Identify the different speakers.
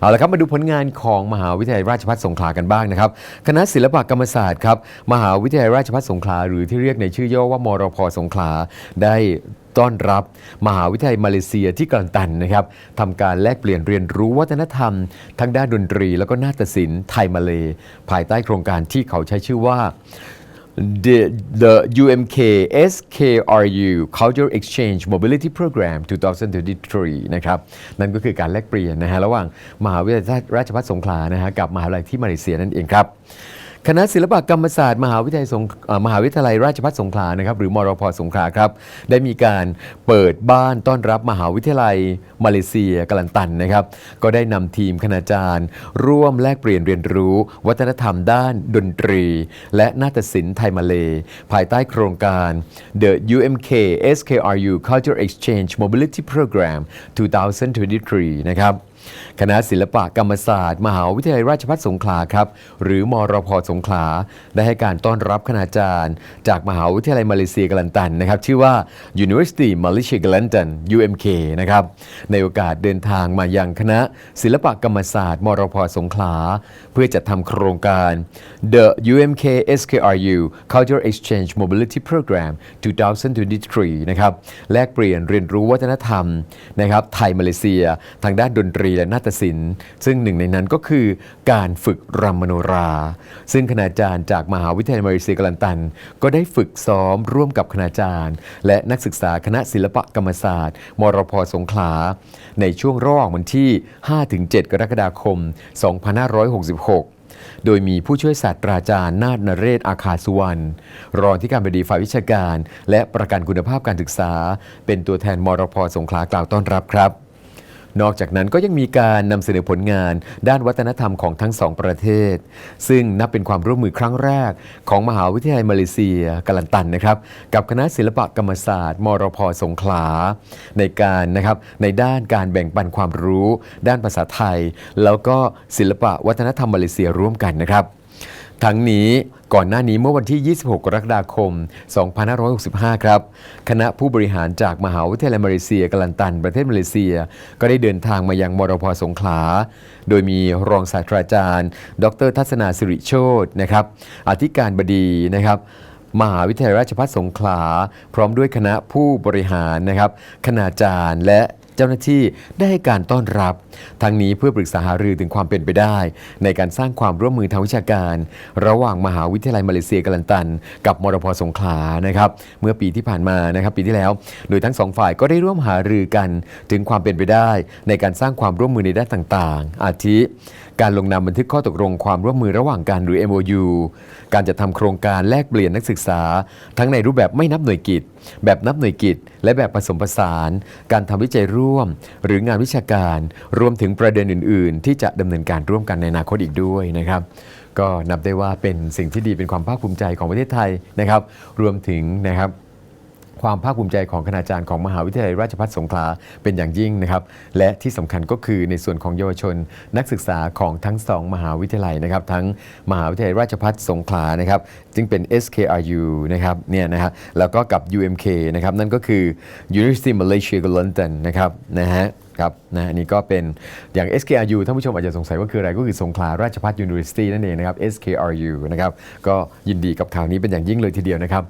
Speaker 1: เอาละครับมาดูผลงานของมหาวิทยาลัยราชภัฏสงขลากันบ้างนะครับคณะศิลปกรรมศาสตร์ครับมหาวิทยาลัยราชภัฏสงขลาหรือที่เรียกในชื่อย่อว่ามรพสงขลาได้ต้อนรับมหาวิทยาลัยมาเลเซียที่กันตันนะครับทำการแลกเปลี่ยนเรียนรู้วัฒนธรรม ทั้งด้านดนตรี แล้วก็นาฏศิลป์ไทยมาเล ภายใต้โครงการที่เขาใช้ชื่อว่า the, the UMK SKRU Cultural Exchange Mobility Program 2023 นะครับ นั่นก็คือการแลกเปลี่ยนนะฮะระหว่างมหาวิทยาลัยราชภัฏสงขลานะฮะกับมหาวิทยาลัยที่มาเลเซียนั่นเองครับ คณะศิลปกรรมศาสตร์ มหาวิทยาลัยสงมหาวิทยาลัยราชภัฏสงขลานะครับหรือมรพสงขลาครับได้มีการเปิดบ้านต้อนรับมหาวิทยาลัยมาเลเซียกลันตันนะครับก็ได้นำทีมคณาจารย์ ร่วมแลกเปลี่ยนเรียนรู้ วัฒนธรรมด้านดนตรี และนาฏศิลป์ไทยมาเล ภายใต้โครงการ The UMK SKRU Cultural Exchange Mobility Program 2023 นะครับ คณะศิลปะกรรมศาสตร์ มหาวิทยาลัยราชภัฏสงขลาครับหรือมรพสงขลา ได้ให้การต้อนรับคณาจารย์ จากมหาวิทยาลัยมาเลเซียกลันตันนะครับชื่อว่า University Malaysia Kelantan UMK นะครับในโอกาสเดินทางมายังคณะศิลปะกรรมศาสตร์ มรพสงขลา เพื่อจัดทำโครงการ The UMK SKRU Cultural Exchange Mobility Program 2023 นะครับแลกเปลี่ยนเรียนรู้วัฒนธรรมนะครับไทยมาเลเซีย ทางด้านดนตรีและนาฏศิลป์ ซึ่งหนึ่งในนั้นก็คือการฝึกรำมโนรา ซึ่งคณาจารย์จากมหาวิทยาลัยมาเลเซียกลันตัน ก็ได้ฝึกซ้อมร่วมกับคณาจารย์ และนักศึกษาคณะศิลปกรรมศาสตร์ มรพสงขลา ในช่วงระหว่างวันที่ 5-7 กรกฎาคม 2566โดยมีผู้ช่วยศาสตราจารย์นาฏนเรศอาคาสุวรรณรองที่การบดีฝ่ายวิชาการ และประกันคุณภาพการศึกษา เป็นตัวแทนมรพสงขลากล่าวต้อนรับครับ นอกจากนั้นก็ยังมีการนำเสนอผลงานด้านวัฒนธรรมของทั้งสองประเทศ ซึ่งนับเป็นความร่วมมือครั้งแรก ของมหาวิทยาลัยมาเลเซียกาลันตันนะครับกับคณะศิลปกรรมศาสตร์ มรพสงขลา ในการนะครับในด้านการแบ่งปันความรู้ ด้านภาษาไทย แล้วก็ศิลปะวัฒนธรรมมาเลเซียร่วมกันนะครับ ทั้งนี้ก่อนหน้านี้เมื่อวันที่ 26 กรกฎาคม 2565 ครับ คณะผู้บริหารจากมหาวิทยาลัยมาเลเซียกาลันตัน ประเทศมาเลเซีย ก็ได้เดินทางมายังมรพสงขลา โดยมีรองศาสตราจารย์ ดรทัศนาสิริโชตนะครับ อธิการบดีนะครับมหาวิทยาลัยราชภัฏสงขลา พร้อมด้วยคณะผู้บริหารนะครับ คณาจารย์และ เจ้าหน้าที่ได้ให้การต้อนรับ ทั้งนี้เพื่อปรึกษาหารือถึงความเป็นไปได้ ในการสร้างความร่วมมือทางวิชาการ ระหว่างมหาวิทยาลัยมาเลเซียกัลันตัน กับมรพสงขลานะครับเมื่อปีที่ผ่านมานะครับปีที่แล้ว โดยทั้งสองฝ่ายก็ได้ร่วมหารือกัน ถึงความเป็นไปได้ ในการสร้างความร่วมมือในด้านต่าง ๆ อาทิ การลงนามบันทึกข้อตกลงความร่วมมือระหว่างกันหรือ MOU การจะทำโครงการแลกเปลี่ยนนักศึกษา ทั้งในรูปแบบไม่นับหน่วยกิจ แบบนับหน่วยกิจ และแบบผสมผสาน การทำวิจัยร่วม หรืองานวิชาการ รวมถึงประเด็นอื่น ๆ ที่จะดำเนินการร่วมกันในอนาคตอีกด้วยนะครับก็นับได้ว่าเป็นสิ่งที่ดีเป็นความภาคภูมิใจของประเทศไทยนะครับ รวมถึงนะครับ ความภาคภูมิใจของคณาจารย์ของมหาวิทยาลัยราชภัฏสงขลาเป็นอย่างยิ่งนะครับ และที่สำคัญก็คือในส่วนของเยาวชน นักศึกษาของทั้งสองมหาวิทยาลัยนะครับ ทั้งมหาวิทยาลัยราชภัฏสงขลานะครับ จึงเป็น SKRU นะครับเนี่ยนะฮะแล้วก็กับ UMK นะครับ นั่นก็คือ University Malaysia Kelantan นะครับนะฮะครับนะอันนี้ก็เป็นอย่าง SKRU ท่านผู้ชมอาจจะสงสัยว่าคืออะไรก็คือสงขลาราชภัฏ University นั่นเองนะครับ SKRU นะครับก็ยินดีกับข่าวนี้เป็นอย่างยิ่งเลยทีเดียวนะครับ